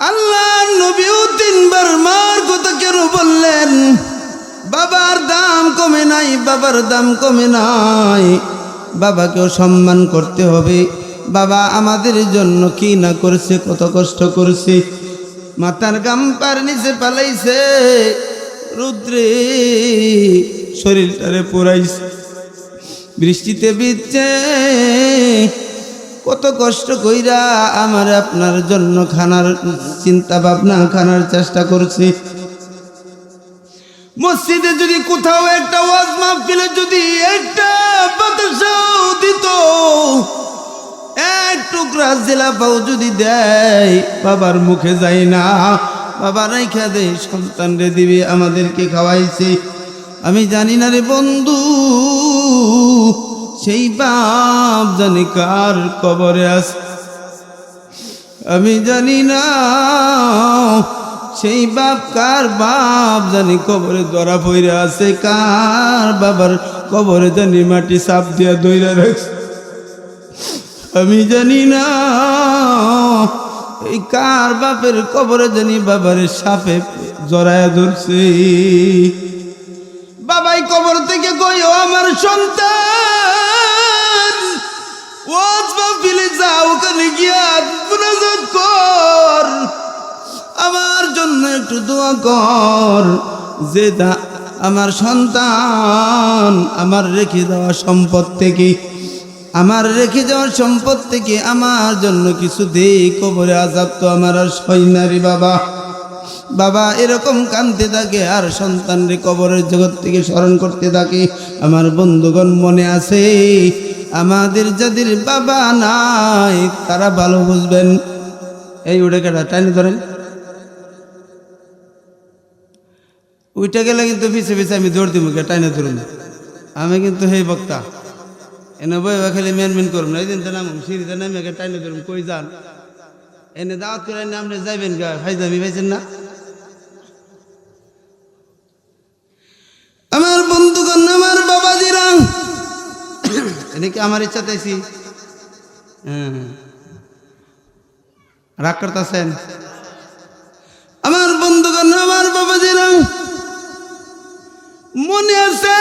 আল্লাহ নবীও তিনবার মার কথা কেন বললেন? বাবার দাম কমে নাই, বাবার দাম কমে নাই। বাবাকেও সম্মান করতে হবে। বাবা আমাদের জন্য কি না করছে, কত কষ্ট করছে। মাথার গাম পার নিচে পালাইছে। রুদ্রে শরীরটারে পুরাইছে বৃষ্টিতে ভিজছে। কত কষ্ট কইরা আমার আপনার জন্য খানার চিন্তা ভাবনা খানার চেষ্টা করছি। মসজিদে যদি কোথাও একটা ওয়াজ মাহফিলে যদি একটা বাতাসাও দিত, এক টুকরা জেলা পাও যদি দেয়, বাবার মুখে যায় না। বাবা রাইখা দেয় সন্তান রে দিবে, আমাদেরকে খাওয়াইছে। আমি জানি না রে বন্ধু সেই বাপ জানি কার কবরে আছে? আমি জানি না, সেই বাপ কার বাপ জানি কবরে ধরা পইরা আছে? কার বাবার কবরে জানি মাটি সাপ দিয়া দইরা রাখছে? আমি জানি না, এই কার বাপের কবরে জানি বাবার সাপে জড়ায়া ধরছে? বাবাই কবর থেকে কইও, আমার সন্তান। কর। আমার জন্য একটু দোয়া কর, যে আমার সন্তান আমার রেখে দেওয়া সম্পদ থেকে, আমার রেখে যাওয়ার সম্পদ থেকে আমার জন্য কিছু দে, কবরে আজাব তো আমার আর সই না রে বাবা। বাবা, এরকম কানতে থাকে আর সন্তান রে কবরের জগৎ থেকে স্মরণ করতে থাকে। আমার বন্ধুগণ মনে আছে আমাদের যাদের বাবা নাই, তারা ভালো বুঝবেন। এই উঠে কেটা টাইনি ধরেন। উইটা গেলে কিন্তু পিছে পিছে আমি দৌড় দিব গে টাইনে ধরুন। আমি কিন্তু সেই বক্তা। এনে বই খালি মেন মেন করুন, এই দিন তো নাম সিঁড়িতে নামে টাইনে ধরুন, কই যান? এনে দাওয়াত করে আপনি যাইবেন গা ফাইজামি পাইছেন না? আমার বন্ধুগণ, আমার বাবাজিরা এনে কি আমার ইচ্ছা তাইছি হ্যাঁ। রাগ করতেছেন? আমার বন্ধুগণ, আমার বাবাজিরা, মনে আছে?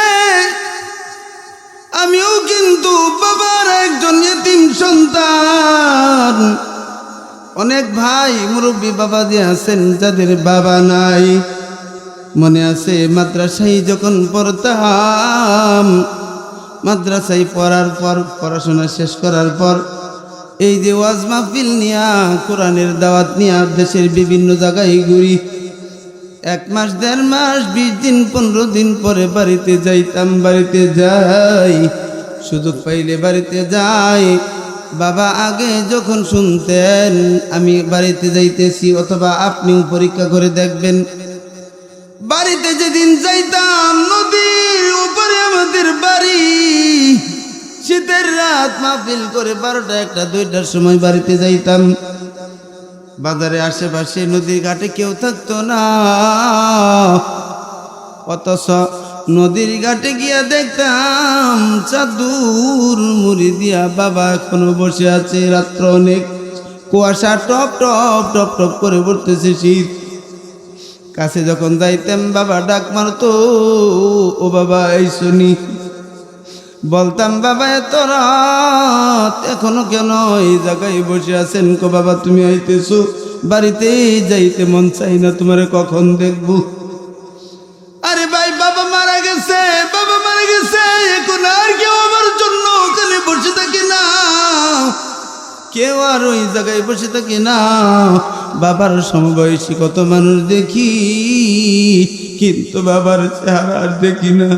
আমিও কিন্তু বাবার একজন এতিম সন্তান। অনেক ভাই মুরব্বী বাবা দিয়ে আছেন, যাদের বাবা নাই। মনে আছে, মাদ্রাসায় যখন পড়তাম মাদ্রাসায় পড়ার পর, পড়াশোনা শেষ করার পর, এই যে ওয়াজ মাহফিল নিয়া, কোরআনের দাওয়াত নিয়া দেশের বিভিন্ন জায়গায় ঘুরি। এক মাস, দেড় মাস, বিশ দিন, পনেরো দিন পরে বাড়িতে যাইতাম, বাড়িতে যাই। সুযোগ পাইলে বাড়িতে যাই। বাবা আগে যখন শুনতেন, আমি বাড়িতে যাইতেছি, অথবা আপনিও পরীক্ষা করে দেখবেন বাড়িতে যেদিন যাইতাম নদীর উপরে আমাদের বাড়ি, শীতের রাত মাহফিল করে বারোটা একটা, দুইটার সময় বাড়িতে যাইতাম। বাজারে আশেপাশে নদীর ঘাটে কেউ থাকতো না। অথচ নদীর ঘাটে গিয়া দেখতাম চাদুর মুড়ি দিয়া বাবা এখনও বসে আছে। রাত্র অনেক কুয়াশা, টপ টপ টপ টপ করে পড়তেছে শীত। কাছে যখন যাইতাম, বাবা ডাক মারতো, ও বাবা, এই শুনি। বলতাম, বাবা, এত রাত, এখনও কেন এই জায়গায় বসে আছেন কো বাবা? তুমি আইতেছো বাড়িতে যাইতে মন চাই না, তোমারে কখন দেখব? আরে ভাই, বাবা মারা গেছে, বাবা মারা গেছে, এখন আর কেউ আমার জন্য ওখানে বসে থাকে না। কেউ আর ওই জায়গায় বসে থাকে না। বাবার সমবয়সী কত মানুষ দেখি, কিন্তু বাবার চেহারা আর দেখি না।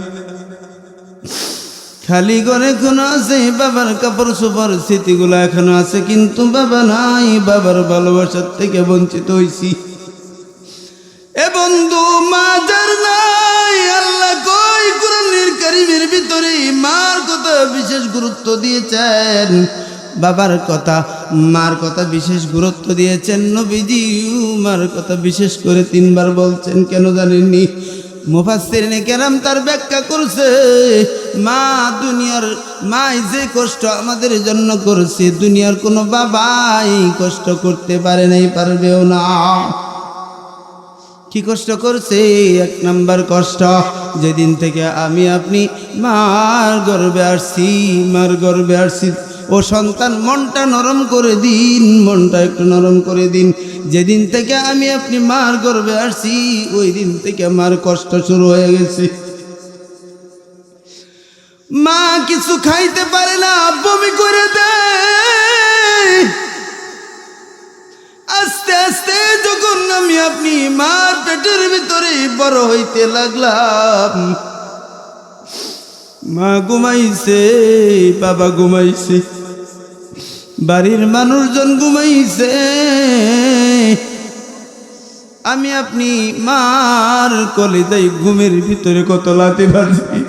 খালি ঘরে এখনও আছে, বাবার কাপড় চোপড়, স্মৃতিগুলো এখনও আছে, কিন্তু বাবা নাই। বাবার ভালোবাসার থেকে বঞ্চিত হইছি। এ বন্ধু, মাজার নাই। আল্লাহ কই কোরআনের কারিমের ভিতরে মার কথা বিশেষ গুরুত্ব দিয়েছেন? বাবার কথা, মার কথা বিশেষ গুরুত্ব দিয়েছেন নবীজি। মার কথা বিশেষ করে তিনবার বলছেন, কেন জানেননি? মুফাসসির কেরাম তার ব্যাখ্যা করছে, মা দুনিয়ার মাই যে কষ্ট আমাদের জন্য করছে, দুনিয়ার কোনো বাবাই কষ্ট করতে পারে নাই, পারবেও না। কি কষ্ট করছে? এক নাম্বার কষ্ট, যেদিন থেকে আমি আপনি মার গর্বে আসছি, মার গর্বে আসছি ও সন্তান, মনটা নরম করে দিন, মনটা একটু নরম করে দিন। যেদিন থেকে আমি আপনি মার গর্বে আসছি, ওই দিন থেকে মার কষ্ট শুরু হয়ে গেছে। মা কিছু খাইতে পারে না, বমি করে দেয়। আস্তে আস্তে যখন আমি আপনি মার পেটের ভিতরে বড় হইতে লাগলাম মা ঘুমাইছে, বাবা ঘুমাইছে। বাড়ির মানুষজন ঘুমাইছে। আমি আপনি মার কলিদাই ঘুমের ভিতরে কত লাতে বাজি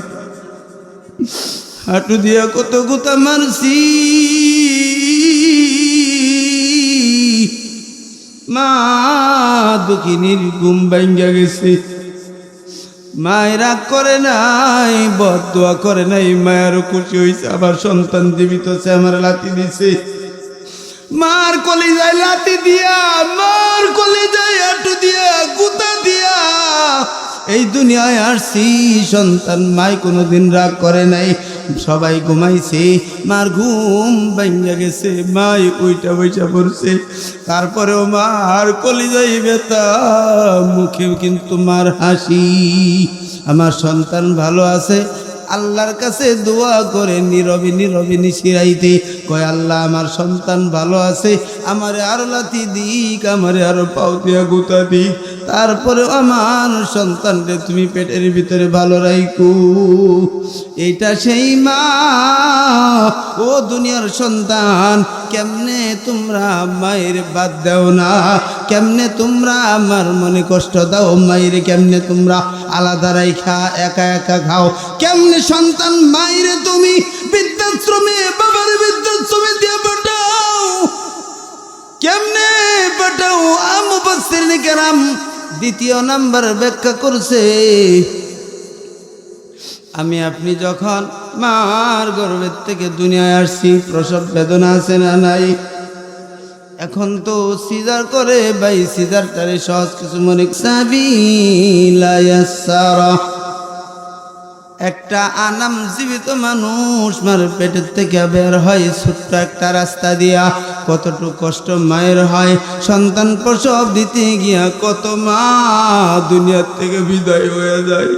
হাঁটু দিয়া কত গুতা মারছি। মা দুঃখিনীর ঘুম ভাঙ্গা গেছে। মায়ের করে নাই বদুয়া করে নাই, মায়েরও খুশি হয়েছে আবার সন্তান জীবিত আছে আমার লাতি দিছে। মার কলি যায় লাতি দিয়া, মার কলি যায় হাঁটু দিয়া, গুতা দিয়া এই দুনিয়ায় আসছি, সন্তান মাই কোনোদিন রাগ করে নাই। সবাই ঘুমাইছে, মার ঘুম ভাঙ্গা গেছে, মাই ওইটা বৈঠা পড়ছে। তারপরেও মার কলি যাই বেতা মুখে কিন্তু মার হাসি। আমার সন্তান ভালো আছে আল্লাহর কাছে দোয়া করে নীরবি নীরবি নিশিরাইতে, কয় আল্লাহ, আমার সন্তান ভালো আছে, আমারে আরও লাথি দিক, আমারে আরও পাও দিয়া গুতা দিক তারপরে আমার সন্তানকে তুমি পেটের ভিতরে ভালো রাইকু এইটা সেই মা, ও দুনিয়ার সন্তান, কেমনে তোমরা মায়ের বাদ দাও না? কেমনে তোমরা আমার মনে কষ্ট দাও? মায়ের কেমনে তোমরা আলাদা রাইখা, একা একা খাও? কেমনে সন্তান মায়ের তুমি বৃদ্ধাশ্রমে, বাবার বৃদ্ধাশ্রমে দিয়ে পাঠাও? কেমনে পাঠাও? আমুবাসির কেরাম দ্বিতীয় নাম্বার ব্যাখ্যা করছে। আমি আপনি যখন মার গর্ভের থেকে দুনিয়ায় আসছি, প্রসব বেদনা আছে না নাই? এখন তো সিজার করে ভাই সিজারটারে সহজ কিছু মনে একটা আনাম জীবিত মানুষ মার পেটের থেকে বের হয়, ছোট্ট একটা রাস্তা দিয়া। কতটুকু কষ্ট মায়ের হয়, সন্তান প্রসব দিতে গিয়া কত মা দুনিয়ার থেকে বিদায় হয়ে যায়।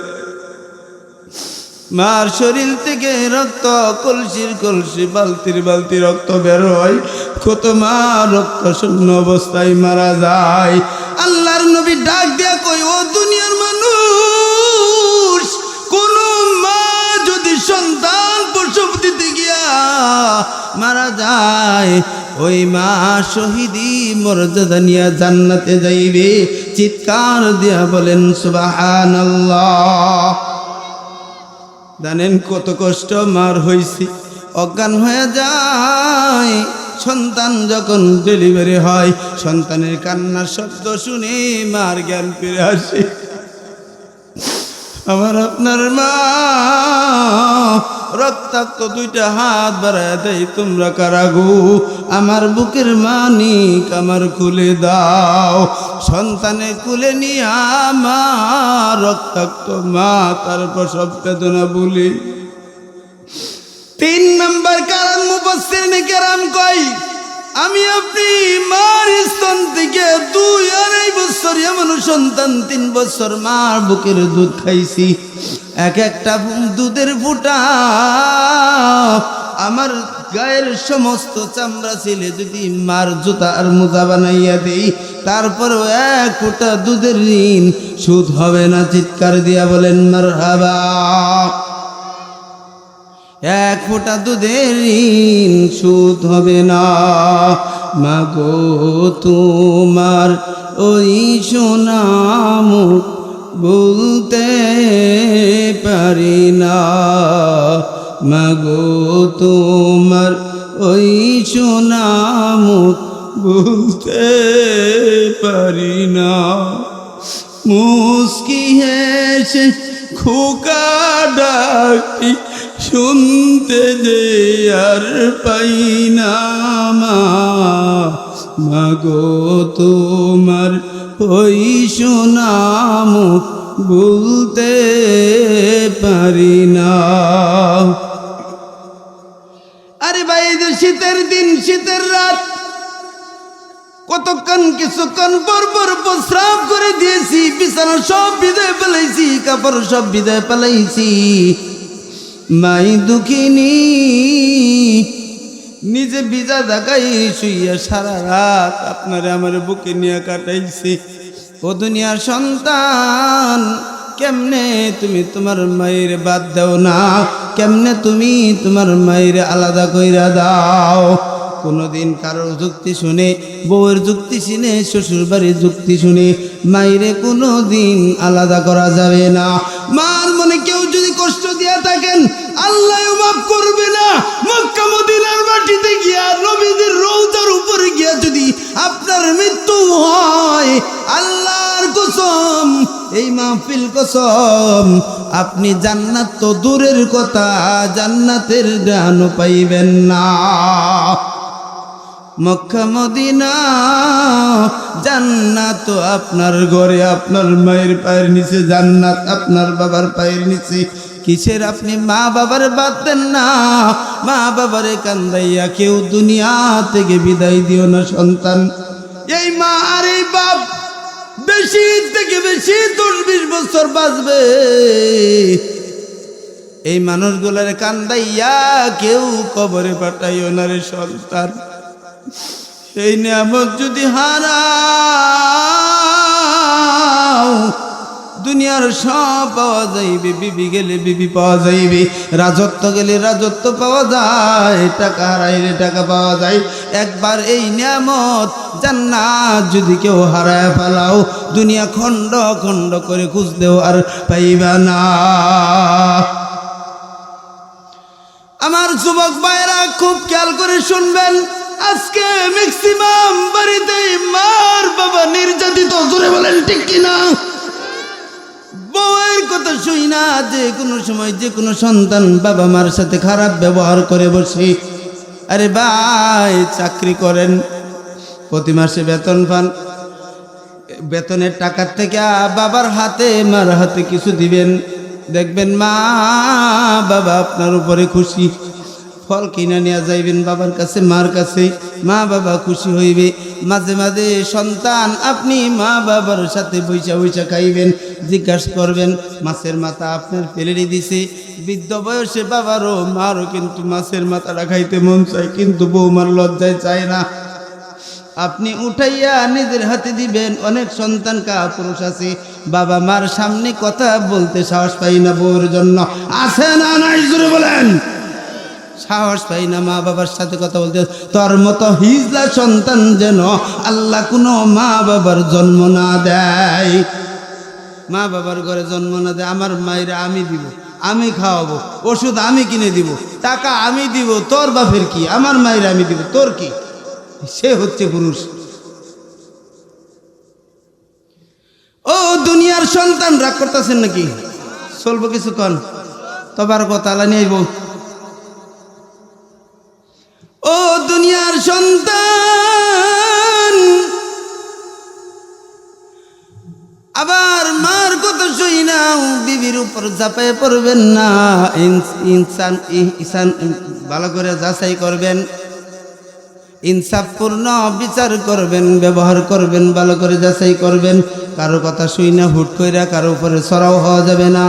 মার শরীর থেকে রক্ত, কলসির কলসি, বালতির বালতি রক্ত বের হয়। কত মা রক্ত শূন্য অবস্থায় মারা যায়। আল্লাহর নবী ডাক দেয়া কই ও দুনিয়ার মানুষ, কোন মা যদি সন্তান প্রসব দিতে গিয়া মারা যায়, ওই মা শহীদি মর্যাদা নিয়ে জান্নাতে যাইবে। চিৎকার দিয়া বলেন, সুবহানাল্লাহ। জানেন কত কষ্ট মার হয়েছি অজ্ঞান হয়ে যায়, সন্তান যখন ডেলিভারি হয়, সন্তানের কান্নার শব্দ শুনে মার জ্ঞান ফিরে আসে। আমার আপনার মা রক্তাক্ত দুইটা হাত বাড়ায় দেয় তোমরা কারাগু। আমার বুকের মানিক আমার খুলে দাও। সন্তানে কুলে নিয়ে আমার রক্তাক্ত মা তারপর সব বেদনা বলি। তিন নম্বর কারণ মুবাসির কেরাম কই আমি আপনি মার স্তন থেকে দুই আড়াই বছর, এমন সন্তান তিন বছর মার বুকের দুধ খাইছি। এক একটা দুধের ফুটা। আমার গায়ের সমস্ত চামড়া ছেলে যদি মার জুতা আর মোজা বানাইয়া দেই, তারপরও এক ফুটা দুধের ঋণ, সুদ হবে না, চিৎকার দিয়া বলেন মার হাবা এক ফোঁটা দুধের ঋণ সুদ হবে না। মাগো তোমার ওই সোনাম বলতে পারি না। মাগো তোমার ওই সোনাম বলতে পারি না। মুস্কি হেসে খোকা ডাকি শুনতে যে আর পাই না মা। মাগো, তোমার ওই সোনাম বলতে পারি না। আরে ভাই, যে শীতের দিন, শীতের রাত, কতক্ষণ কিছুক্ষণ পর পর প্রস্রাব করে দিয়েছি, বিছানা সব বিদায় পেলাইছি কাপড় সব বিদায় পেলাইছি মাই দুঃখিনী, নিজে বিজা দেখাই শুইয়া সারা রাত আপনারে আমার বুকে নিয়ে কাটাইছি। ও দুনিয়ার সন্তান, কেমনে তুমি তোমার মায়ের বাদ দাও না? কেমনে তুমি তোমার মায়ের আলাদা কইরা দাও? কোনোদিন কারোর যুক্তি শুনে, বউয়ের যুক্তি শুনে শ্বশুর বাড়ির যুক্তি শুনে, মাইরে কোনো দিন আলাদা করা যাবে না। মার মনে কেউ কষ্ট দিয়া থাকেন আল্লাহ মাফ করবে না। মক্কা, মদিনার মাটিতে গিয়া নবীদের রৌদার উপরে গিয়া যদি আপনার মৃত্যু হয়, আল্লাহর কসম, এই মাহফিল কসম, আপনি জান্নাত তো দূরের কথা, জান্নাতের গান পাইবেন না। মক্কা, মদিনা, জান্নাত আপনার ঘরে, আপনার মায়ের পায়ের নিচে, জান্নাত আপনার বাবার পায়ের নিচে কিসের আপনি মা বাবার বাদ দেন না? মা বাবারে কান্দাইয়া কেউ দুনিয়া থেকে বিদায় দিও না সন্তান। এই মা আর এই বাপ বেশি থেকে বেশি দশ বিশ বছর বাঁচবে। এই মানুষগুলার কান্দাইয়া কেউ কবরে পাঠাইও না রে সন্তান। এই নিয়ামত যদি হারাও দুনিয়ার সব পাওয়া যাইবে, বিবি গেলে বিবি পাওয়া যাইবে, রাজত্ব গেলে রাজত্ব পাওয়া যায়, টাকা হারাইলে টাকা পাওয়া যায়। একবার এই নিয়ামত জান্নাত যদি কেউ হারায় ফেলাও, দুনিয়া খণ্ড খণ্ড করে খুঁজতেও আর পাইবা না। আমার যুবক ভাইরা খুব খেয়াল করে শুনবেন, আজকে ম্যাক্সিমাম বাড়িতে মার বাবা নির্যাতিত, জোরে বলেন ঠিক কিনা? বউয়ের কথা শুই না, যে কোনো সময় যে কোনো সন্তান বাবা মার সাথে খারাপ ব্যবহার করে বসে। আরে ভাই, চাকরি করেন, প্রতি মাসে বেতন পান। বেতনের টাকার থেকে বাবার হাতে, মার হাতে কিছু দিবেন। দেখবেন মা, বাবা আপনার উপরে খুশি। ফল কিনে নিয়ে যাইবেন বাবার কাছে, মার কাছে, মা বাবা খুশি হইবে। মাঝে মাঝে সন্তান আপনি মা বাবার সাথে বৈশা বৈশা খাইবেন, জিজ্ঞাসা করবেন, মাছের মাথা আপনার ফেলেরি দিছে? বৃদ্ধ বয়সে বাবারও, মারও কিন্তু মাছের মাথাটা খাইতে মন চায়, কিন্তু বৌমার লজ্জায় চায় না। আপনি উঠাইয়া নিজের হাতে দিবেন, অনেক সন্তান কা পুরুষ আছে। বাবা মার সামনে কথা বলতে সাহস পাই না বউর জন্য। আছে না নাই বলেন? সাহস পাই না মা বাবার সাথে কথা বলতে। তোর মতো হিজলা সন্তান যেন আল্লাহ কোনো মা বাবার জন্ম না দেয়। মা বাবার ঘরে জন্ম না দেয়, আমার মায়ের আমি দিব, আমি খাওয়াবো, ওষুধ আমি কিনে দিব, টাকা আমি দিব, তোর বাপের কি, আমার মায়ের আমি দিব, তোর কি? সে হচ্ছে পুরুষ। ও দুনিয়ার সন্তান রাগ করতেছেন নাকি? চলবো কিছুক্ষণ। তবার কথা আলা নিয়ে ও দুনিয়ার সন্তান, আবার মার কথা শুই নাও, বিবির উপর চাপায় পড়বেন না। ইনসান ইসান ভালো করে যাচাই করবেন। ইনসাফপূর্ণ বিচার করবেন, ব্যবহার করবেন, ভালো করে যাচাই করবেন। কারও কথা শুই না, হুট কইরা কারও উপরে সরাও হওয়া যাবে না।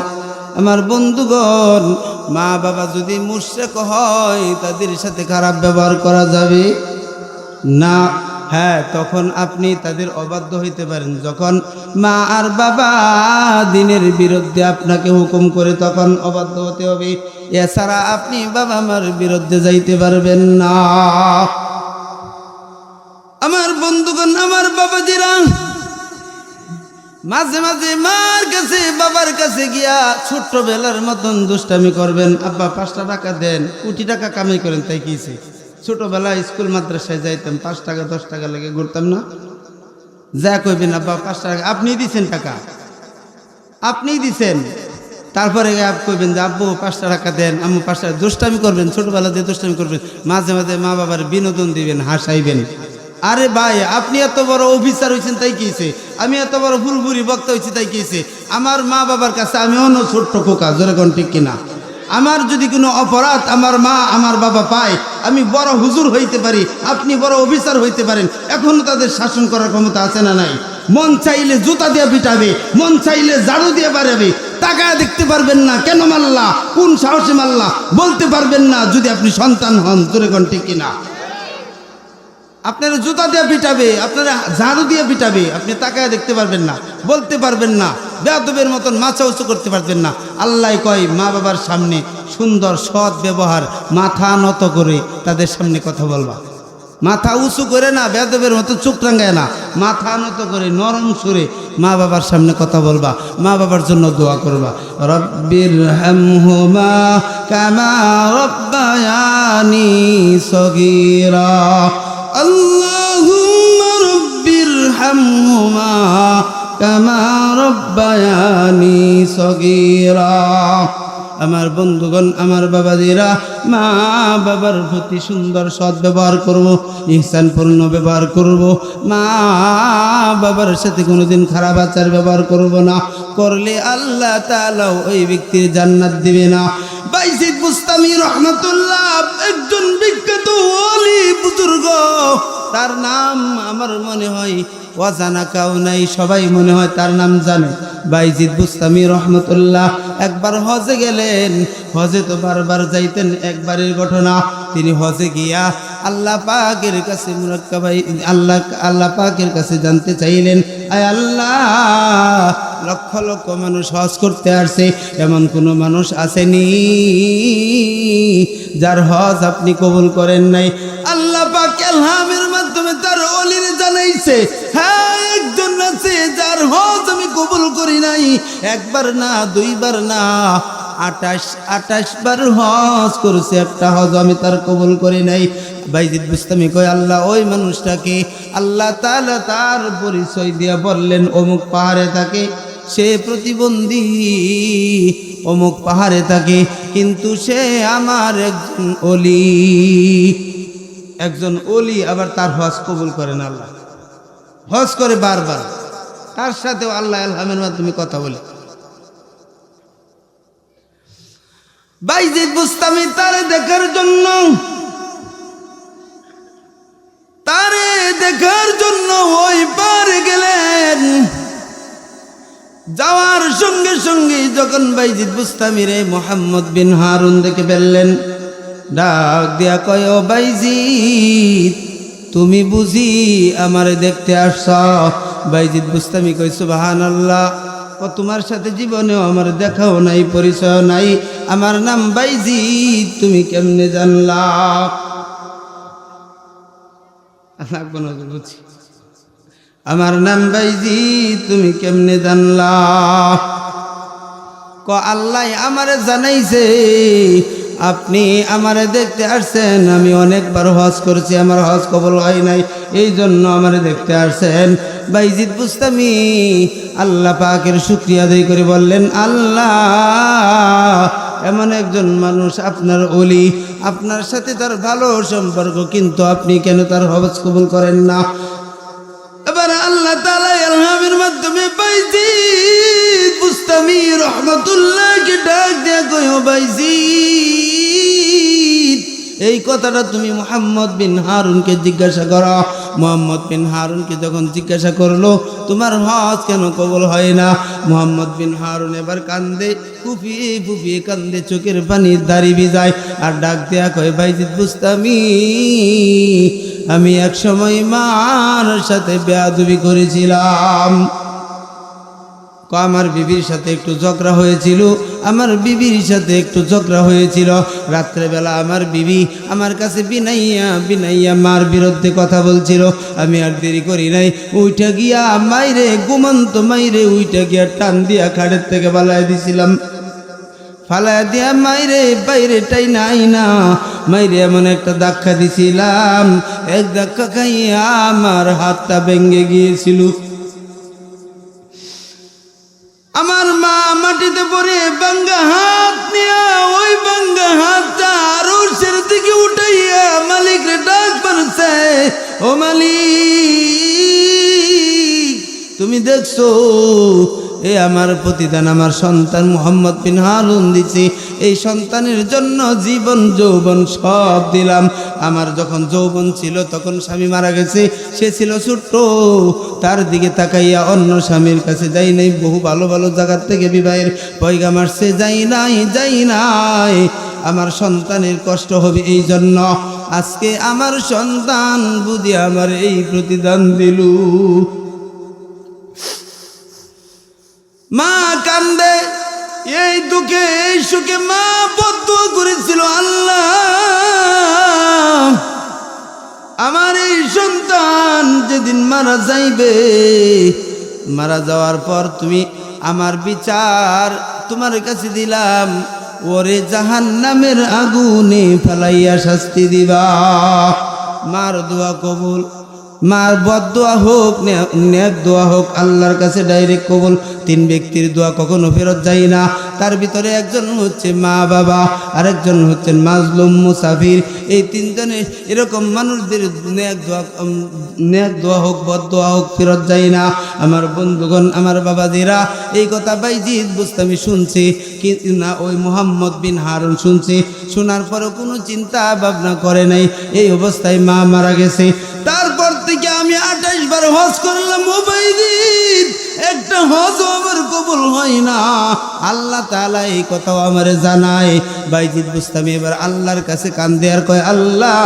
আমার বন্ধুগণ মা বাবা যদি মুর্শেক হয়, তাদের সাথে খারাপ ব্যবহার করা যাবে? না। হ্যাঁ তখন আপনি তাদের অবাধ্য হইতে পারেন। যখন মা আর বাবা দিনের বিরুদ্ধে আপনাকে হুকুম করে, তখন অবাধ্য হতে হবে। এছাড়া আপনি বাবা মার বিরুদ্ধে যাইতে পারবেন না। আমার বন্ধুগণ, আমার বাবাজিরা মাঝে মাঝে মার কাছে, বাবার কাছে গিয়া ছোট্টবেলার মতন দুষ্টামি করবেন। আব্বা, পাঁচটা টাকা দেন, কোটি টাকা কামাই করেন, তাই কিছে ছোটবেলায় স্কুল মাদ্রাসায় যাইতাম, পাঁচ টাকা, দশ টাকা লেগে ঘুরতাম না? যা কইবেন আব্বা, পাঁচ টাকা আপনি দিছেন টাকা। আপনিই দিছেন। তারপরে আপ করবেন যে, আব্বু পাঁচটা টাকা দেন, আম্মু পাঁচটা দুষ্টামি করবেন, ছোটবেলা দিয়ে দুষ্টামি করবেন। মাঝে মাঝে মা বাবার বিনোদন দিবেন, হাসাইবেন। আরে ভাই, আপনি এত বড় অফিসার হয়েছেন তাই কিছে আমি এত বড় ফুলফুরি বক্তা হয়েছি তাই কিছে আমার মা বাবার কাছে আমি অন্য ছোট্ট খোকা যেরকম ঠিক কিনা? আমার যদি কোনো অপরাধ আমার মা, আমার বাবা পায়, আমি বড় হুজুর হইতে পারি, আপনি বড় অফিসার হইতে পারেন, এখনও তাদের শাসন করার ক্ষমতা আছে না নাই? মন চাইলে জুতা দিয়ে পিটাবে, মন চাইলে ঝাড়ু দিয়ে বাড়াবে টাকা দেখতে পারবেন না, কেন মাল্লা? কোন সাহসে মাল্লা? বলতে পারবেন না, যদি আপনি সন্তান হন, জোরে কোন ঠিক কিনা? আপনারা জুতা দিয়ে পিটাবে, আপনারা ঝাড়ু দিয়ে পিটাবে, আপনি তাকায় দেখতে পারবেন না, বলতে পারবেন না, বেয়াদবের মতন মাছা উঁচু করতে পারবেন না। আল্লাহ কয়, মা বাবার সামনে সুন্দর, সৎ ব্যবহার মাথা নত করে তাদের সামনে কথা বলবা। মাথা উঁচু করে না বেদবের মতো চোখ রাঙ্গায় না, মাথা নত করে নরম সুরে মা বাবার সামনে কথা বলবা, মা বাবার জন্য দোয়া করবা। রব্বির হামহুমা কামা রব্বায়ানি সগীরা। আল্লাহুম্মা রব্বির হামহুমা কামা রব্বায়ানি সগীরা আমার বন্ধুগণ, আমার বাবাদিরা মা বাবার প্রতি সুন্দর সৎ ব্যবহার করব, ইহসানপূর্ণ ব্যবহার করব, মা বাবার সাথে কোনোদিন খারাপ আচার ব্যবহার করব না, করলে আল্লাহ তাআলা ওই ব্যক্তির জান্নাত দিবে না। একজন বিখ্যাত তার নাম আমার মনে হয় অজানা কাউ নাই, সবাই মনে হয় তার নাম জানে। বাইজিদ বুস্তামি রহমতুল্লাহ একবার হজে গেলেন, হজে তো বারবার যাইতেন, একবারের ঘটনা। তিনি হজে গিয়া আল্লাহ পাকের কাছে মুরাক্কা ভাই, আল্লাহ আল্লাহ পাকের কাছে জানতে চাইলেন, আয় আল্লাহ, লক্ষ লক্ষ মানুষ হজ করতে আসছে, এমন কোনো মানুষ আসেনি, যার হজ আপনি কবুল করেন নাই। আল্লাহ পাক আলহামের মাধ্যমে তার জানাইছে হ্যাঁ একজন আছে যার হজ আমি কবুল করি নাই। একবার না, দুইবার না, আঠাশ আঠাশ বার হজ করছে, একটা হজ আমি তার কবুল করি নাই। বাইজিদ বুস্তামি কয়, আল্লাহ, ওই মানুষটাকে আল্লাহ তাআলা তার পরিচয় দিয়া বললেন, অমুক পাহাড়ে থাকে, সে প্রতিবন্ধী, অমুক পাহাড়ে থাকে, কিন্তু সে আমার একজন অলি একজন অলি আবার তার হজ কবুল করেন আল্লাহ। হজ করে বারবার। তার সাথেও আল্লাহ আলহামের মাধ্যমে কথা বলে। বাইজিদ বুস্তামি তারে দেখার জন্য, তারে দেখার জন্য ওই গেলেন। যাওয়ার সঙ্গে সঙ্গে যখন বাইজিদ বুস্তামিরে মোহাম্মদ বিন হারুন দেখে ফেললেন ডাক দিয়া কয়, ও বাইজিদ, তুমি বুঝি আমারে দেখতে আসছ? বাইজিদ বুস্তামি কই সুবাহান আল্লাহ ও তোমার সাথে জীবনেও আমার দেখাও নাই পরিচয় নাই। আমার নাম বাইজিদ, তুমি কেমনে জানলা? বুঝছি আমার নাম বাইজি তুমি কেমনে জানলা? ক, আল্লাহ আমারে জানাইছে আপনি আমার দেখতে আসছেন, আমি অনেকবার হজ করছি, আমার হজ কবল হয় নাই এই জন্য আমারে দেখতে আসছেন। বাইজিদ বুস্তামি আল্লাহ পাকের শুক্রিয়া আদায় করে বললেন, আল্লাহ, এমন একজন মানুষ আপনার অলি আপনার সাথে তার ভালো সম্পর্ক, কিন্তু আপনি কেন তার হজ কবুল করেন না? এবার আল্লাহ ইলহামের মাধ্যমে বাইজি বুস্তামি রহমাতুল্লাহকে ডাক দেয়া বাইজি এই কথাটা তুমি মোহাম্মদ বিন হারুনকে জিজ্ঞাসা করো। মোহাম্মদ বিন হারুনকে যখন জিজ্ঞাসা করল, তোমার হজ কেন কবল হয় না? মোহাম্মদ বিন হারুন এবার কান্দে ফুপিয়ে ফুপিয়ে কান্দে চোখের পানি দাড়ি ভিজায় আর ডাক দেয়া কয়, বাইজিদ বুস্তামি, আমি এক সময় মার সাথে বেয়াদবি করেছিলাম। আমার বিবির সাথে একটু ঝগড়া হয়েছিল, আমার বিবির সাথে একটু ঝগড়া হয়েছিল। রাত্রেবেলা আমার বিবি আমার কাছে বিনাইয়া বিনাইয়া মার বিরুদ্ধে কথা বলছিল। আমি আর দেরি করি নাই। উইটা গিয়া মাইরে, ঘুমন্ত মাইরে উইটা গিয়া টান দিয়া খাড়ের থেকে বালায় দিছিলাম। ফালা দিয়া মাইরে, বাইরে টাই নাই না। মাইরে এমন একটা ধাক্কা দিছিলাম। এক ধাক্কা খাইয়া আমার হাতটা ভেঙে গিয়েছিল। মাটিতে পড়ে বাঙ্গা হাত নিয়ে ওই বাঙ্গা হাতটা আরও সের দিকে উঠাইয়া মালিক রে ডাক মারছে ও মালিক! তুমি দেখছ, এ আমার প্রতিদান আমার সন্তান মোহাম্মদ বিন হারুন দিছি। এই সন্তানের জন্য জীবন, যৌবন সব দিলাম। আমার যখন যৌবন ছিল, তখন স্বামী মারা গেছে। সে ছিল ছোট্ট। তার দিকে তাকাইয়া অন্য স্বামীর কাছে যাই নাই। বহু ভালো ভালো জায়গার থেকে বিবাহের পয়গা মারছে যাই নাই যাই নাই। আমার সন্তানের কষ্ট হবে এই জন্য। আজকে আমার সন্তান বুঝি আমার এই প্রতিদান দিলু। মা কান্দে, এই দুঃখে, এই সুখে মা বদ্ধ করেছিল আল্লাহ। আমার এই সন্তান যেদিন মারা যাইবে, মারা যাওয়ার পর তুমি আমার বিচার তোমার কাছে দিলাম। ওরে জাহান নামের আগুনে ফেলাইয়া শাস্তি দিবা। মার দোয়া কবুল মার বদোয়া হোক নেক দোয়া হোক, আল্লাহর কাছে ডাইরেক্ট কবল। তিন ব্যক্তির দোয়া কখনো ফেরত যায় না। তার ভিতরে একজন হচ্ছে মা বাবা, আরেকজন হচ্ছেন মাজলুম মুসাফির। এই তিনজনে এরকম মানুষদের নেক দোয়া নেক দোয়া হোক, বদ দোয়া হোক, ফেরত যায় না। আমার বন্ধুগণ, আমার বাবাজিরা, এই কথা বাইজিদ আমি শুনছি, কিন্তু না, ওই মোহাম্মদ বিন হারুন শুনছি। শোনার পরও কোনো চিন্তা ভাবনা করে নাই। এই অবস্থায় মা মারা গেছে। তারপর থেকে আমি আঠাশ বার হজ করলাম মোবাইদিন একটা হজ আমার কবুল হয় না। আল্লাহ তাআলা এই কথাও আমারে জানায়। বাইজিদ বুস্তামি এবার আল্লাহর কাছে কান দেয়ার কয়, আল্লাহ,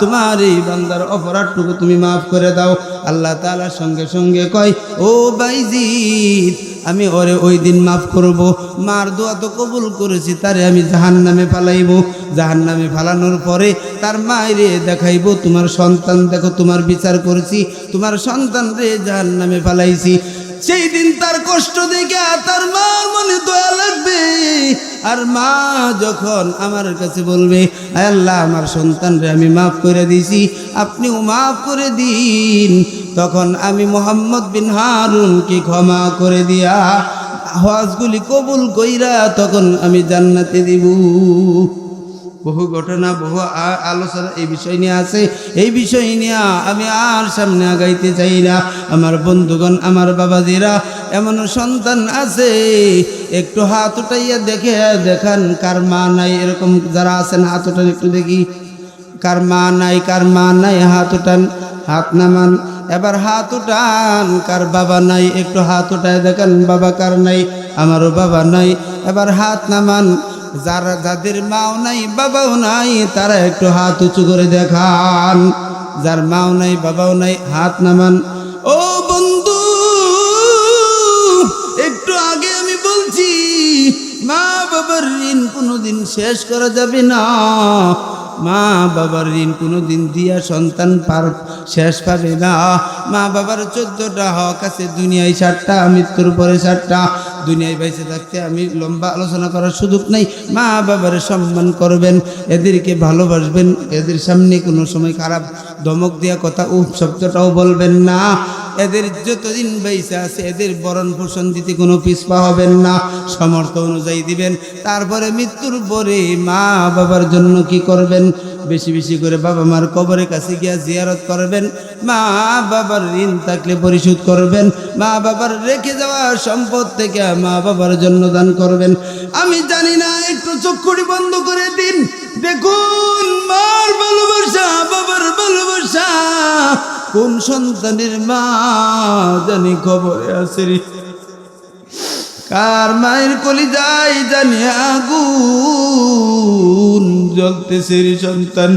তোমার এই বান্দার অপরাধটুকু তুমি মাফ করে দাও। আল্লাহ তাআলার সঙ্গে সঙ্গে কয়, ও বাইজিদ, আমি ওরে ওই দিন মাফ করব। মার দোয়া তো কবুল করেছি, তারে আমি জাহান নামে ফালাইব। জাহান নামে ফালানোর পরে তার মায়েরে দেখাইব, তোমার সন্তান দেখো, তোমার বিচার করেছি, তোমার সন্তান রে জাহান নামে ফালাইছি। সেই দিন তার কষ্ট দেখে তার মার মনে দয়া লাগবে। আর মা যখন আমার কাছে বলবে আল্লাহ, আমার সন্তানরে আমি মাফ করে দিয়েছি, আপনিও মাফ করে দিন। তখন আমি মোহাম্মদ বিন হারুনকে ক্ষমা করে দিয়া হজগুলি কবুল কইরা তখন আমি জান্নাতে দিব। বহু ঘটনা, বহু আলোচনা এই বিষয় নিয়ে আছে। এই বিষয় নিয়ে আমি আর সামনে আগাইতে চাই না। আমার বন্ধুগণ, আমার বাবাজিরা, এমন সন্তান আছে, একটু হাত উঠাইয়া দেখে দেখান, কার মা নাই, এরকম যারা আছেন, হাত উঠান একটু দেখি। কার মা নাই, কার মা নাই, হাত উঠান, হাত নামান। এবার হাত উঠান, কার বাবা নাই, একটু হাত উঠায় দেখান, বাবা কার নাই, আমারও বাবা নাই। এবার হাত নামান যারা যাদের মাও নাই, বাবাও নাই, তারা একটু হাত উঁচু করে দেখান। যার মাও নাই, বাবাও নাই, হাত নামান। ও বন্ধু, একটু আগে আমি বলছি, মা বাবার ঋণ কোনোদিন শেষ করা যাবে না। মা বাবার ঋণ কোনোদিন দিয়া সন্তান পার শেষ পাবে না। মা বাবার চোদ্দটা হক আছে, দুনিয়ায় ষাটটা মৃত্যুর পরে ষাটটা দুনিয়ায় বেঁচে থাকতে আমি লম্বা আলোচনা করার সুযোগ নাই। মা বাবার সম্মান করবেন, এদেরকে ভালোবাসবেন, এদের সামনে কোনো সময় খারাপ ধমক দেওয়া কথা উপ শব্দটাও বলবেন না। এদের যতদিন বেঁচে আছে, এদের বরণ পোষণ দিতে কোনো পিছপা হবেন না। সমর্থ অনুযায়ী দিবেন। তারপরে মৃত্যুর পরে মা বাবার জন্য কি করবেন? বেশি বেশি করে বাবা মার কবরের কাছে গিয়া জিয়ারত করবেন, মা বাবার ঋণ থাকলে পরিশোধ করবেন, মা বাবার রেখে যাওয়া সম্পদ থেকে মা বাবার জন্য দান করবেন। আমি জানি না, একটু চক্ষুটি বন্ধ করে দিন। দেখুন, মার ভালোবাসা, বাবার ভালোবাসা। কোন সন্তানের মা জানি খবরে আছে কার মায়ের কলি যাই জানি আগুন জ্বলতেছে সন্তান?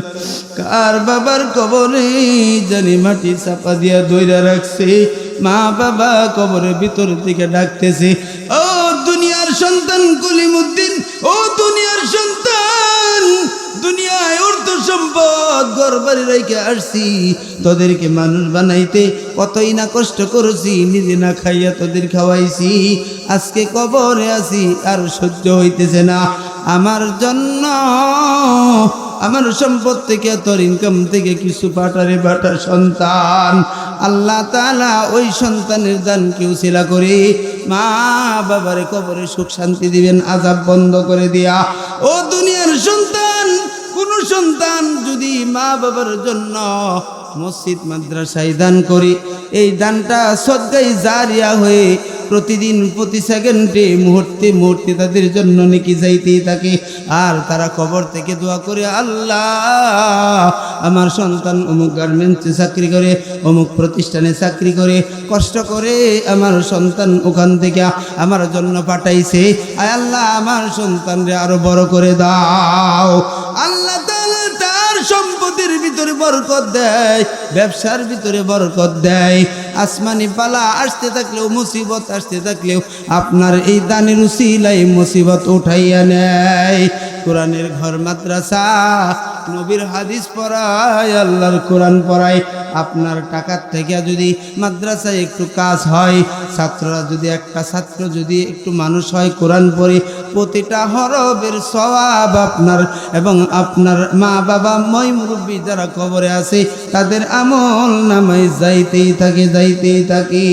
কার বাবার কবরে জানি মাটি চাপা দিয়া দইরা রাখছে? মা বাবা কবরের ভিতর থেকে ডাকতেছে, ও দুনিয়ার সন্তান কলিমুদ্দিন, ও দুনিয়ার সন্তান ঘর বাড়ি রেখে আসছি। তোদেরকে মানুষ বানাইতে কতই না কষ্ট করেছি, নিজে না খাইয়া তোদের খাওয়াইছি। আজকে কবরে আছি, আর সহ্য হইতেছে না। আমার জন্য, আমার সম্পদ থেকে, তোর ইনকাম থেকে কিছু পাটারে বাটা সন্তান। আল্লাহ তালা ওই সন্তানের দান কেউ শিলা করে। মা বাবারে কবরে সুখ শান্তি দিবেন, আজাব বন্ধ করে দিয়া। ও দুনিয়ার সন্তান সন্তান যদি মা বাবার জন্য মসজিদ, মাদ্রাসায় দান করি, এই দানটা সদ্গাই জারিয়া হয়ে প্রতিদিন প্রতি সেকেন্ডে, মুহূর্তে মুহূর্তে তাদের জন্য নাকি যাইতেই থাকে। আর তারা কবর থেকে দোয়া করে, আল্লাহ, আমার সন্তান অমুক গার্মেন্টসে চাকরি করে, অমুক প্রতিষ্ঠানে চাকরি করে, কষ্ট করে আমার সন্তান ওখান থেকে আমার জন্য পাঠাইছে। আয় আল্লাহ, আমার সন্তানরে আরও বড় করে দাও। আল্লাহ তার সম্পত্তির ভিতরে বরকত দেয়, ব্যবসার ভিতরে বরকত দেয়। আসমানি পালা আসতে থাকলেও, মুসিবত আসতে থাকলেও আপনার এই দানের উসিলাই মুসিবত উঠাইয়া নেয়। কোরআনের ঘর মাদ্রাসা, নবীর হাদিস পড়ায়, আল্লাহর কোরআন পড়ায়, আপনার টাকার থেকে যদি মাদ্রাসায় একটু কাজ হয়, ছাত্ররা যদি একটা ছাত্র যদি একটু মানুষ হয়, কোরআন পড়ে, প্রতিটা হরবের স্বভাব আপনার এবং আপনার মা বাবা, মই মুরব্বী যারা কবরে আছে, তাদের আমল নামাই যাইতেই থাকে যাইতেই থাকে।